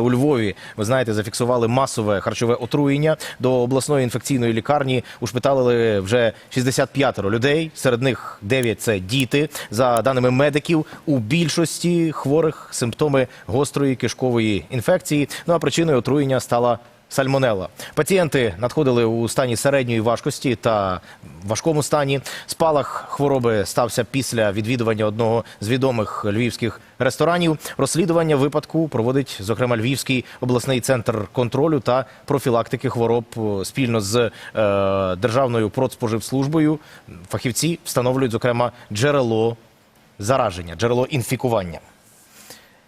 У Львові, ви знаєте, зафіксували масове харчове отруєння. До обласної інфекційної лікарні ушпиталили вже 65 людей. Серед них 9 – це діти. За даними медиків, у більшості хворих симптоми гострої кишкової інфекції. Ну а причиною отруєння стала сальмонелла. Пацієнти надходили у стані середньої важкості та важкому стані. Спалах хвороби стався після відвідування одного з відомих львівських ресторанів. Розслідування випадку проводить, зокрема, Львівський обласний центр контролю та профілактики хвороб спільно з е, Державною продспоживслужбою. Фахівці встановлюють, зокрема, джерело зараження, джерело інфікування.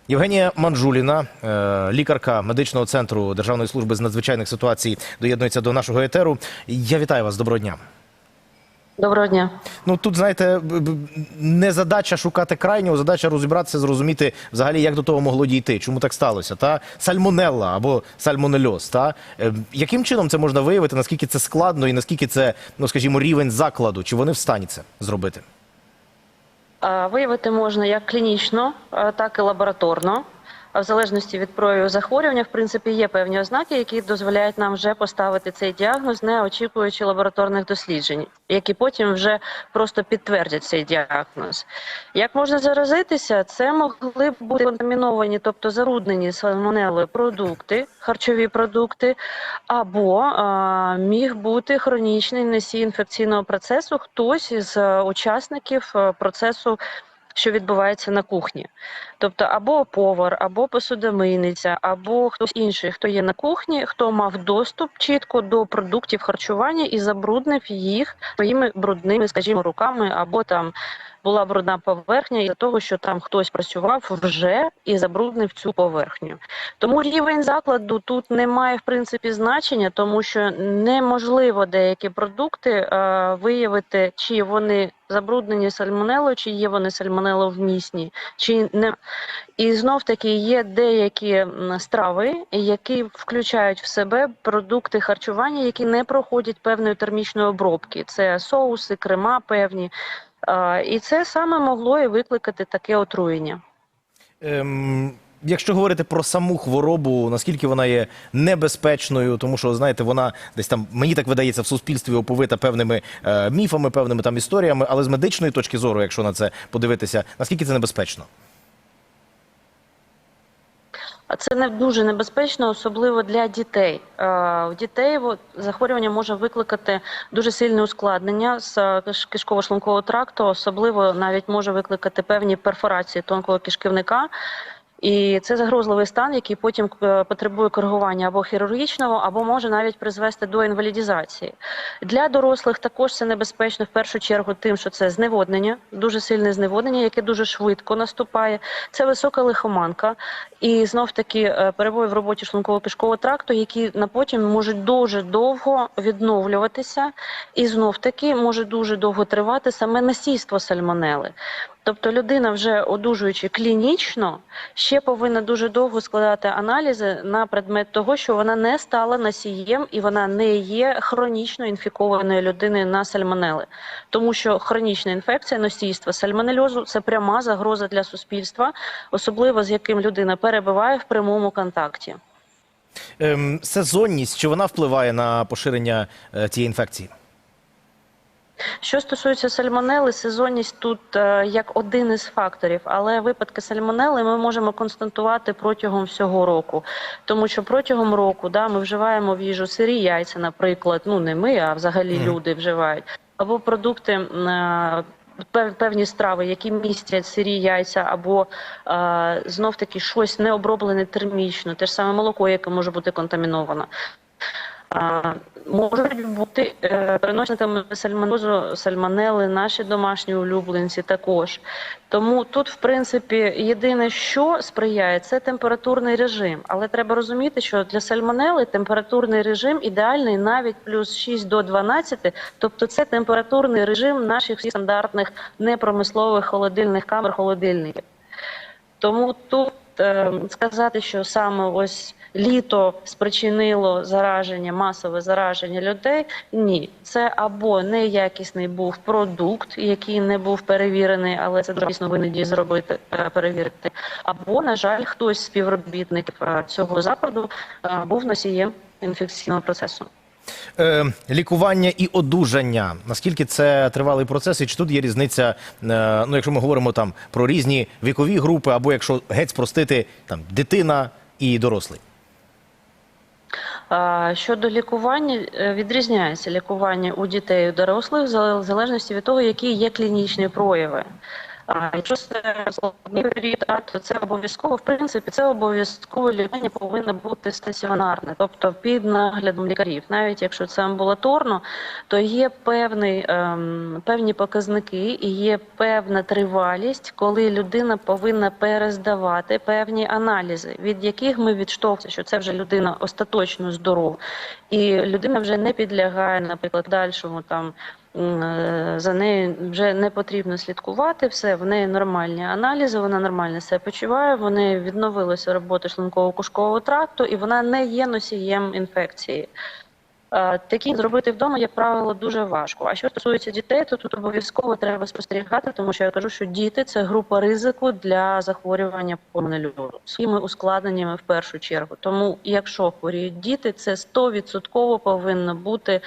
Євгенія Манжуліна, е, лікарка медичного центру Державної служби з надзвичайних ситуацій, доєднується до нашого етеру. Я вітаю вас. Доброго дня. Доброго дня. Ну тут знаєте, не задача шукати крайнього, задача розібратися, зрозуміти взагалі, як до того могло дійти, чому так сталося. Та сальмонелла або сальмонельоз. Та Е, яким чином це можна виявити? Наскільки це складно і наскільки це, ну скажімо, рівень закладу? Чи вони в стані це зробити? Виявити можна як клінічно, так і лабораторно. В залежності від прояву захворювання, в принципі, є певні ознаки, які дозволяють нам вже поставити цей діагноз, не очікуючи лабораторних досліджень, які потім вже просто підтвердять цей діагноз. Як можна заразитися? Це могли б бути контаміновані, тобто заруднені сальмонелою продукти, харчові продукти, або а, міг бути хронічний носій інфекційного процесу, хтось із учасників процесу що відбувається на кухні. Тобто або повар, або посудомийниця, або хтось інший, хто є на кухні, хто мав доступ чітко до продуктів харчування і забруднив їх своїми брудними, скажімо, руками, або там була брудна поверхня із-за того, що там хтось працював вже і забруднив цю поверхню. Тому рівень закладу тут не має в принципі значення, тому що неможливо деякі продукти е, виявити, чи вони забруднені сальмонелою, чи є вони сальмонеловмісні, чи не і знов таки є деякі страви, які включають в себе продукти харчування, які не проходять певної термічної обробки. Це соуси, крема певні. І це саме могло і викликати таке отруєння. Ем, якщо говорити про саму хворобу, наскільки вона є небезпечною, тому що знаєте, вона десь там мені так видається в суспільстві оповита певними е, міфами, певними там історіями, але з медичної точки зору, якщо на це подивитися, наскільки це небезпечно? Це не дуже небезпечно, особливо для дітей. Е, У дітей от, захворювання може викликати дуже сильне ускладнення з е, кишково-шлункового тракту, особливо навіть може викликати певні перфорації тонкого кишківника. І це загрозливий стан, який потім е, потребує коригування або хірургічного, або може навіть призвести до інвалідізації. Для дорослих також це небезпечно в першу чергу тим, що це зневоднення, дуже сильне зневоднення, яке дуже швидко наступає. Це висока лихоманка, і знов таки е, перебої в роботі шлунково-кишкового тракту, які на потім можуть дуже довго відновлюватися, і знов таки може дуже довго тривати саме насійство сальмонели. Тобто людина, вже одужуючи клінічно, ще повинна дуже довго складати аналізи на предмет того, що вона не стала носієм і вона не є хронічно інфікованою людиною на сальмонели. Тому що хронічна інфекція носійства сальмонельозу це пряма загроза для суспільства, особливо з яким людина перебуває в прямому контакті. Ем, сезонність, чи вона впливає на поширення е, цієї інфекції? Що стосується сальмонели, сезонність тут е, як один із факторів, але випадки сальмонели ми можемо констатувати протягом всього року, тому що протягом року да, ми вживаємо в їжу сирі яйця, наприклад, ну не ми, а взагалі Мгм. люди вживають, або продукти. е, Певні страви, які містять сирі яйця, або е, знов таки щось не оброблене термічно, те ж саме молоко, яке може бути контаміновано. Можуть бути е, переносниками сальмонозу, сальмонели, наші домашні улюбленці також. Тому тут, в принципі, єдине, що сприяє, це температурний режим. Але треба розуміти, що для сальмонели температурний режим ідеальний навіть плюс 6 до 12, тобто це температурний режим наших стандартних непромислових холодильних камер, холодильників. Тому тут е, сказати, що саме ось літо спричинило зараження, масове зараження людей. Ні, це або неякісний був продукт, який не був перевірений, але це дійсно винні зробити е, перевірити. Або, на жаль, хтось з співробітників е, цього закладу е, був носієм інфекційного процесу. Е, лікування і одужання. Наскільки це тривалий процес, і чи тут є різниця? Е, ну, якщо ми говоримо там про різні вікові групи, або якщо геть спростити там дитина і дорослий. Щодо лікування, е, відрізняється лікування у дітей і дорослих в залежності від того, які є клінічні прояви. А якщо це складний період, то це обов'язково, в принципі, це обов'язково лікування повинно бути стаціонарне, тобто під наглядом лікарів. Навіть якщо це амбулаторно, то є певний, ем, певні показники і є певна тривалість, коли людина повинна перездавати певні аналізи, від яких ми відштовхуємося, що це вже людина остаточно здорова, і людина вже не підлягає, наприклад, дальшому там. Е, За нею вже не потрібно слідкувати, все в неї нормальні аналізи, вона нормально себе почуває, в неї відновилася робота шлунково-кушкового тракту, і вона не є носієм інфекції. Е, Такі зробити вдома, як правило, дуже важко. А що стосується дітей, то тут обов'язково треба спостерігати, тому що я кажу, що діти це група ризику для захворювання пульмонольозу своїми ускладненнями в першу чергу. Тому, якщо хворіють діти, це 100% повинна бути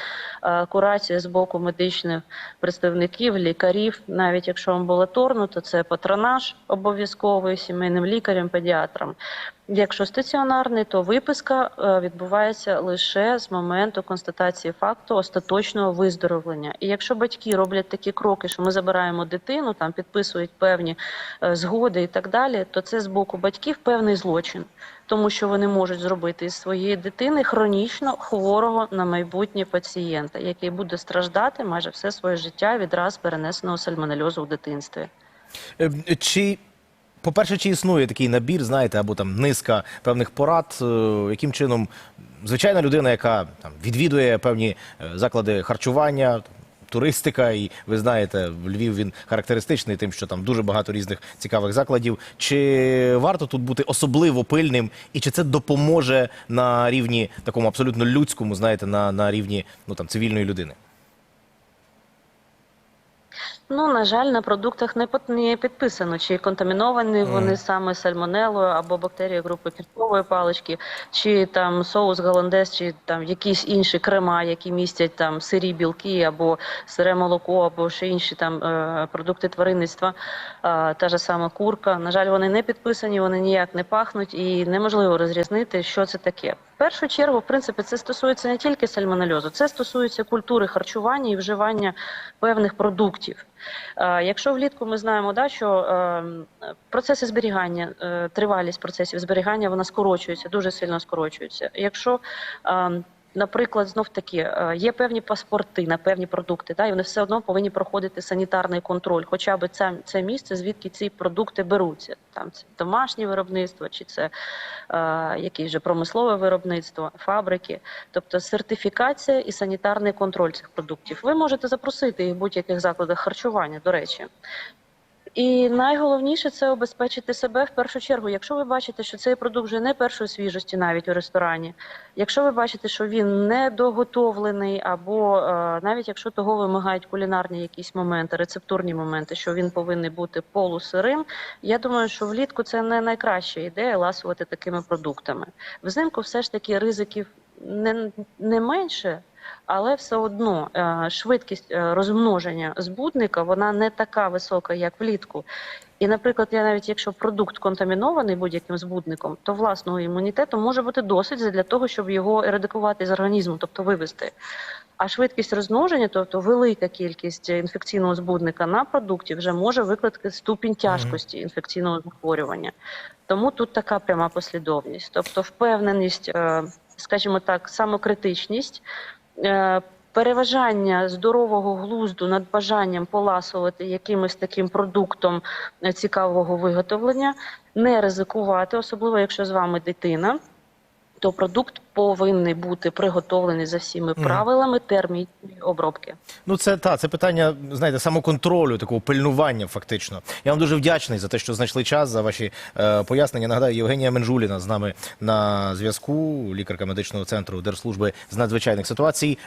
е, курація з боку медичних представників, лікарів. Навіть якщо амбулаторно, то це патронаж обов'язковий сімейним лікарем, педіатрам. Якщо стаціонарний, то виписка е, відбувається лише з моменту констатації факту остаточного виздоровлення. І якщо батьки роблять такі кроки, що ми забираємо дитину, там підписують певні е, згоди і так далі, то це з боку батьків певний злочин, тому що вони можуть зробити із своєї дитини хронічно хворого на майбутнє пацієнта, який буде страждати майже все своє життя від раз перенесеного сальмонельозу в дитинстві. Е, Чи, по-перше, чи існує такий набір, знаєте, або там низка певних порад, е, яким чином звичайна людина, яка там відвідує певні е, заклади харчування. Туристика, і ви знаєте, Львів він характеристичний тим, що там дуже багато різних цікавих закладів. Чи варто тут бути особливо пильним, і чи це допоможе на рівні такому абсолютно людському, знаєте, на, на рівні ну там цивільної людини? Ну, на жаль, на продуктах не не підписано, чи контаміновані вони саме сальмонелою або бактерією групи кісткової палички, чи там соус голландез, чи там якісь інші крема, які містять там сирі білки, або сире молоко, або ще інші там е, продукти тваринництва, е, та ж сама курка. На жаль, вони не підписані, вони ніяк не пахнуть, і неможливо розрізнити, що це таке. Першу чергу, в принципі, це стосується не тільки сальмонельозу, це стосується культури харчування і вживання певних продуктів. Е, Якщо влітку ми знаємо, да, що е, процеси зберігання, е, тривалість процесів зберігання вона скорочується, дуже сильно скорочується. Якщо Наприклад, знов таки е, є певні паспорти на певні продукти, да, і вони все одно повинні проходити санітарний контроль, хоча б це, це місце, звідки ці продукти беруться. Там це домашнє виробництво, чи це е, якесь же промислове виробництво, фабрики, тобто сертифікація і санітарний контроль цих продуктів. Ви можете запросити їх в будь-яких закладах харчування, до речі. І найголовніше це обезпечити себе в першу чергу. Якщо ви бачите, що цей продукт вже не першої свіжості, навіть у ресторані, якщо ви бачите, що він не доготовлений, або е, навіть якщо того вимагають кулінарні якісь моменти, рецептурні моменти, що він повинен бути полусирим, я думаю, що влітку це не найкраща ідея ласувати такими продуктами. Взимку все ж таки ризиків не, не менше. Але все одно е, швидкість е, розмноження збудника вона не така висока, як влітку. І, наприклад, я навіть якщо продукт контамінований будь-яким збудником, то власного імунітету може бути досить для того, щоб його ерадикувати з організму, тобто вивести. А швидкість розмноження, тобто велика кількість інфекційного збудника на продукті, вже може викликати ступінь тяжкості інфекційного захворювання. Тому тут така пряма послідовність, тобто впевненість, е, скажімо так, самокритичність. Е, Переважання здорового глузду над бажанням поласувати якимось таким продуктом е, цікавого виготовлення, не ризикувати, особливо якщо з вами дитина. То продукт повинен бути приготовлений за всіми правилами термічної обробки. Ну, це та це питання, знаєте, самоконтролю, такого пильнування, фактично. Я вам дуже вдячний за те, що знайшли час за ваші е, пояснення. Нагадаю, Євгенія Менжуліна з нами на зв'язку, лікарка медичного центру Держслужби з надзвичайних ситуацій.